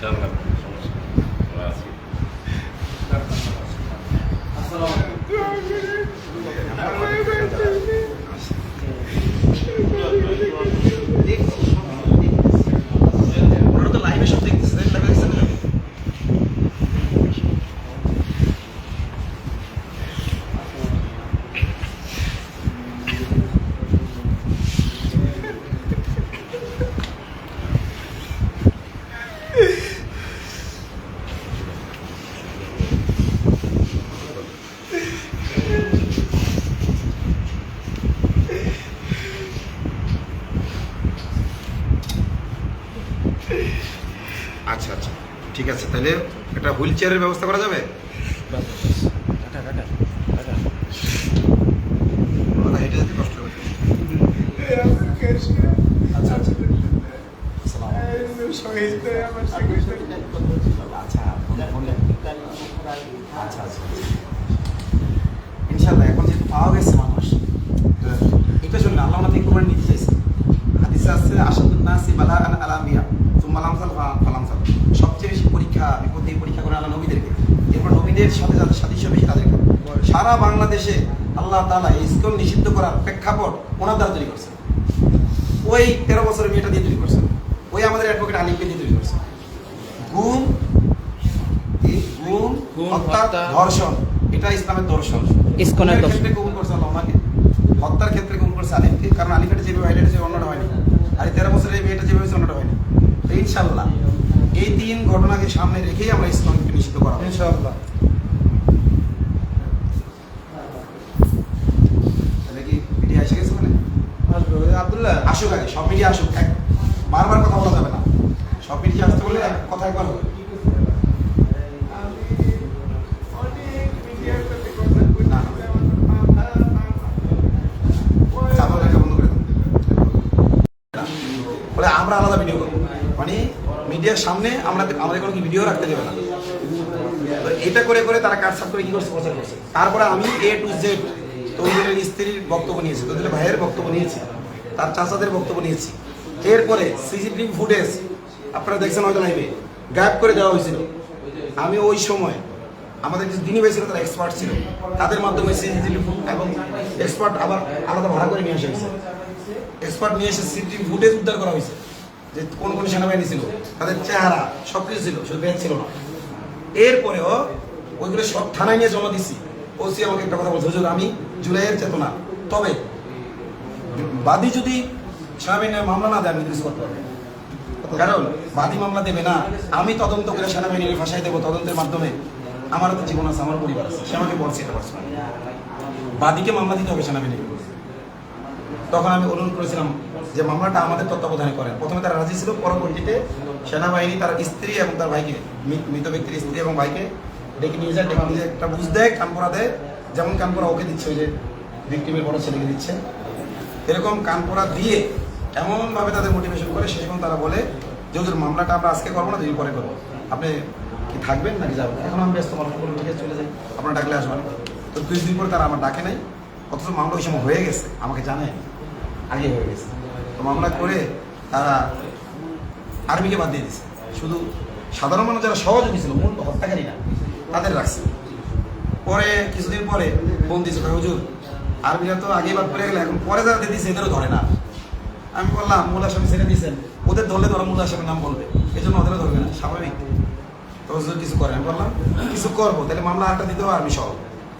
ইনশাআল্লাহ সমস্যা। আমরা আছি ওরা তো লাইভে সব দেখতেছে লাইভে দেখছেন না? আচ্ছা আচ্ছা ঠিক আছে তাহলে একটা হুইল চেয়ারের ব্যবস্থা করা যাবে? হেঁটে যেতে আচ্ছা। ইনশাল্লাহ এখন যেহেতু পাওয়া গেছে মানুষ এটা শুনলে আল্লাহ আমাদের কোরবানি নিতে চাইছে হাদিসে আছে আসাদুন নাসি আলামিয়া। তুম্মা লামসাল ফালামসাল। সবচেয়ে বেশি পরীক্ষা বিপদ দিয়ে পরীক্ষা করে আল্লাহ নবীদেরকে। এরপর নবীদের সাথে যাদের সাদৃশ্য বেশি তাদেরকে। সারা বাংলাদেশে আল্লাহ তাআলা এই স্কুল নিষিদ্ধ করার প্রেক্ষাপট ওনার দ্বারা তৈরি করছে ওই তেরো বছরের মেয়েটা দিয়ে তৈরি করছে ওই আমাদের অ্যাডভোকেট আলিমকে দিয়ে তৈরি করছে গুম এই গুম হত্যা। ধর্ষণ। এটা ইসলামের দর্শন ইসকনের দর্শন। ক্ষেত্রে কবুল করছে আল্লাহ ওনাকে হত্যার ক্ষেত্রে কবুল করছে আলিফকে কারণ আলিফের যেভাবে হাইলাইট হয়েছে অন্যটা হয়নি। আর তেরো বছরের মেয়েটা যেভাবে হয়েছে অন্যটা হয়নি। ইনশাল্লাহ এই তিন ঘটনাকে সামনে রেখেই আমরা ইসলামকে নিষিদ্ধ করা হবে। ইনশাআল্লাহ তাহলে কি মিডিয়া এসে গেছে মানে আসবে ওই আব্দুল্লাহ আসুক আগে সব মিডিয়া আসুক এক বারবার কথা বলা যাবে না সব মিডিয়া আসতে বললে এক কথা একবার হবে না, চাপাবাজিটা বন্ধ করে দাও। বলে আমরা আলাদা ভিডিও করব মানে মিডিয়ার সামনে আমরা আমাদের কোনো ভিডিও রাখতে দেবে না। এটা করে করে তারা কাট সাপ করে কি করছে, প্রচার করছে। তারপরে আমি এ টু জেড তৈরিদের স্ত্রীর বক্তব্য নিয়েছি তৈরিদের ভাইয়ের বক্তব্য নিয়েছি, তার চাচাদের বক্তব্য নিয়েছি। এরপরে সিসিটিভি ফুটেজ আপনারা দেখছেন হয়তো লাইভে গায়েব করে দেওয়া হয়েছিল। আমি ওই সময় আমাদের কিছু দিনী ভাই ছিল, তারা এক্সপার্ট ছিল। তাদের মাধ্যমে সিসিটিভি এবং এক্সপার্ট আবার আলাদা ভাড়া করে নিয়ে হয়েছে। এক্সপার্ট নিয়ে এসে সিসিটিভি ফুটেজ উদ্ধার করা হয়েছে। যে কোন কোন সেনাবাহিনী ছিল, তাদের চেহারা সব কিছু ছিল, শুধু ব্যাগ ছিল না। এরপরেও ওইগুলো সব থানায় নিয়ে জমা দিছি। ওসি আমাকে একটা কথা বলছে আমি জুলাইয়ের চেতনা। তবে বাদী যদি সেনাবাহিনীর মামলা না দেয়, আমি কিছু করতে কারণ বাদী মামলা দেবে না। আমি তদন্ত করে সেনাবাহিনীর ভাষায় দেবো তদন্তের মাধ্যমে। আমার তো জীবন আছে, আমার পরিবার আছে। সে আমাকে বলছে এটা পার্সোনাল বাদীকে মামলা দিতে হবে সেনাবাহিনীকে। তখন আমি অনুরোধ করেছিলাম যে মামলাটা আমাদের তত্ত্বাবধানে করেন। প্রথমে তারা রাজি ছিল, পরবর্তীতে সেনাবাহিনী তার স্ত্রী এবং তার ভাইকে মৃত ব্যক্তির স্ত্রী এবং ভাইকে ডেকে নিয়ে যায়, ডেকে নিয়ে একটা বুঝ দেয় কানপোড়া দেয়, যেমন কানপোড়া ওকে দিচ্ছে, ওই যে ভিক্টিমের বড় ছেলেকে দিচ্ছে। এরকম কানপোড়া দিয়ে এমনভাবে তাদের মোটিভেশন করে পর্যন্ত তারা বলে যে ওদের মামলাটা আমরা আজকে করব না, দুদিন পরে করব। আপনি কি থাকবেন নাকি যাবেন? এখন আমি ব্যস্ত মানুষ বলুন ঠিক চলে যাই। আপনার ডাকলে আসবেন। তো দুই দিন পরে তারা আমার ডাকে নাই, অথচ মামলা ওই সময় হয়ে গেছে, আমাকে জানে আগে হয়ে গেছে। তো মামলা করে তারা আর্মিকে বাদ দিয়ে দিছে শুধু সাধারণ মানুষ যারা সহযোগী ছিল মূল হত্যাকারী না তাদের রাখছে। পরে কিছুদিন পরে বোন দিয়েছে। হুজুর, আর্মিরা তো আগেই বাদ পড়ে গেলে, এখন পরে যারা দিয়ে দিচ্ছে এদেরও ধরে না। আমি বললাম, মূল আসামি ছেড়ে দিয়েছেন। ওদের ধরলে ধরো মূল আসামির নাম বলবে। এই জন্য ওদেরও ধরবে না, স্বাভাবিক। তো হুজুর, কিছু করে। আমি বললাম, কিছু করব, তাহলে মামলা আরেকটা দিতে হবে আর্মি সহ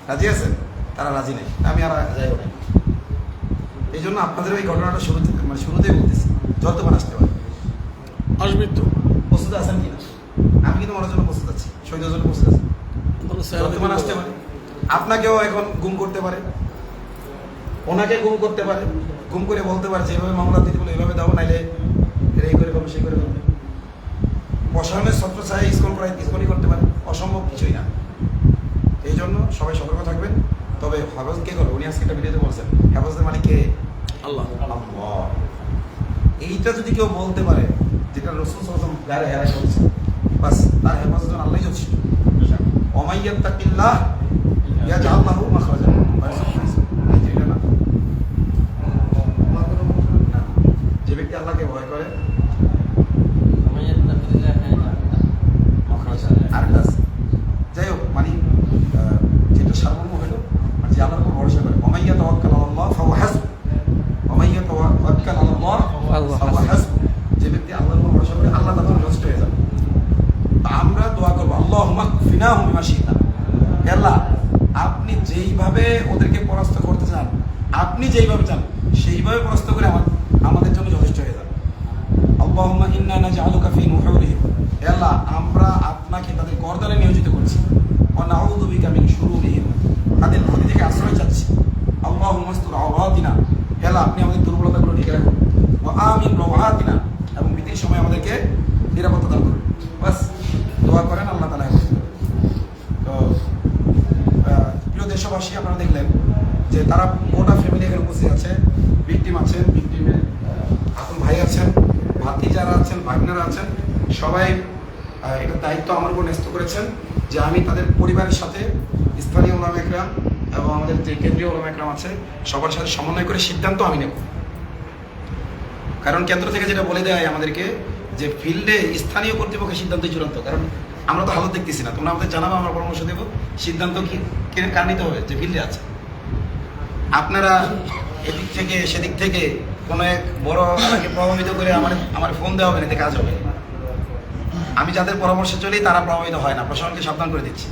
রাজি আছেন? তারা রাজি নেই। আমি আর যাইও না। এই জন্য আপনাদের ওই ঘটনাটা শুরুতে মানে শুরুতেই বলতেছি। যত বার আসতে পারে আসবি তো। প্রস্তুত আছেন কিনা আমি কিন্তু মরার জন্য প্রস্তুত আছি শহীদের জন্য প্রস্তুত আছি। বর্তমান আসতে পারে আপনাকেও এখন গুম করতে পারে। ওনাকে গুম করতে পারে। গুম করে বলতে পারে যে এভাবে মামলা দিতে বলে এভাবে দাও নাইলে এই করে পাবে সেই করে পাবে প্রশাসনের ছত্র ছায় স্কুল করাই স্কুলই করতে পারে। অসম্ভব কিছুই না। এই জন্য সবাই সতর্ক থাকবেন। তবে হেফাজত কে করবে? উনি আজকে একটা ভিডিওতে বলছেন হেফাজতের মালিক কে? আল্লাহ। আল্লাহ। এইটা যদি কেউ বলতে পারে যেটা রসুল সাল্লাম গায়ে হেরাই করছে বাস তার হেফাজত আল্লাহ যথেষ্ট অমাইয়াত্তাকিল্লাহ ইয়াজআল লাহু মাখরাজা এটা না? যে ব্যক্তি আল্লাহকে ভয় করে আর একটা আছে যাই হোক মানে আহ, যেটা সারমর্ম হলো মানে যে আল্লাহর উপর ভরসা করে অমাইয়া তাওয়াক্কাল আল্লাহ ফাহুয়া হাসব অমাইয়া তাওয়াক্কাল আল্লাহ ফাহুয়া হাসব যে ব্যক্তি আল্লাহর উপর ভরসা করে আল্লাহ তাদের যথেষ্ট হয়ে যাবে তা আমরা দোয়া করব আল্লাহ ফিনা হুমিমা শীতা আল্লাহ আপনি যেইভাবে ওদেরকে পরাস্ত করতে চান, আপনি যেইভাবে চান, সেইভাবে পরাস্ত করে আমার আমাদের জন্য যথেষ্ট হয়ে যাবে। আল্লাহুম্মা ইন্না নাজআলুকা ফি নুহুরিহিম। হে আল্লাহ আমরা আপনাকে তাদের গর্দানে নিয়োজিত করছি। ওয়া নাউযু বিকা মিন শুরুরিহিম। তাদের ক্ষতি থেকে আশ্রয় চাচ্ছি। আল্লাহুম্মা আস্তুর হে আল্লাহ আপনি আমাদের দুর্বলতাগুলো ঢেকে রাখুন। ওয়া আমিন রাওয়াতিনা। এবং বিতির সময় আমাদেরকে নিরাপত্তা দান করুন বাস দোয়া করেন আল্লাহ তাআলা হেফাজত করবেন। তো আহ, প্রিয় দেশবাসী আপনারা দেখলেন যে তারা গোটা উপস্থিত আছে ভিকটিম আছেন ভিকটিমের আপন ভাই আছেন, ভাতি যারা আছেন, ভাগনারা আছেন, সবাই এটার দায়িত্ব আমার উপর ন্যস্ত করেছেন যে আমি তাদের পরিবারের সাথে স্থানীয় ওলাম একরাম এবং আমাদের যে কেন্দ্রীয় ওলাম একরাম আছে, সবার সাথে সমন্বয় করে সিদ্ধান্ত আমি নেব। কারণ কেন্দ্র থেকে যেটা বলে দেয় আমাদেরকে যে ফিল্ডে স্থানীয় কর্তৃপক্ষের সিদ্ধান্ত চূড়ান্ত, কারণ আমরা তো হালত দেখতেছি না। তোমরা আমাদের জানাব, আমরা পরামর্শ দেবো। সিদ্ধান্ত কি কে- কার নিতে হবে যে ফিল্ডে আছে? আপনারা এদিক থেকে, সেদিক থেকে কোনো এক বড় আমাকে প্রভাবিত করে আমার আমার ফোন দেওয়া হবে না, এতে কাজ হবে। আমি যাদের পরামর্শে চলি, তারা প্রভাবিত হয় না প্রশাসনকে সাবধান করে দিচ্ছি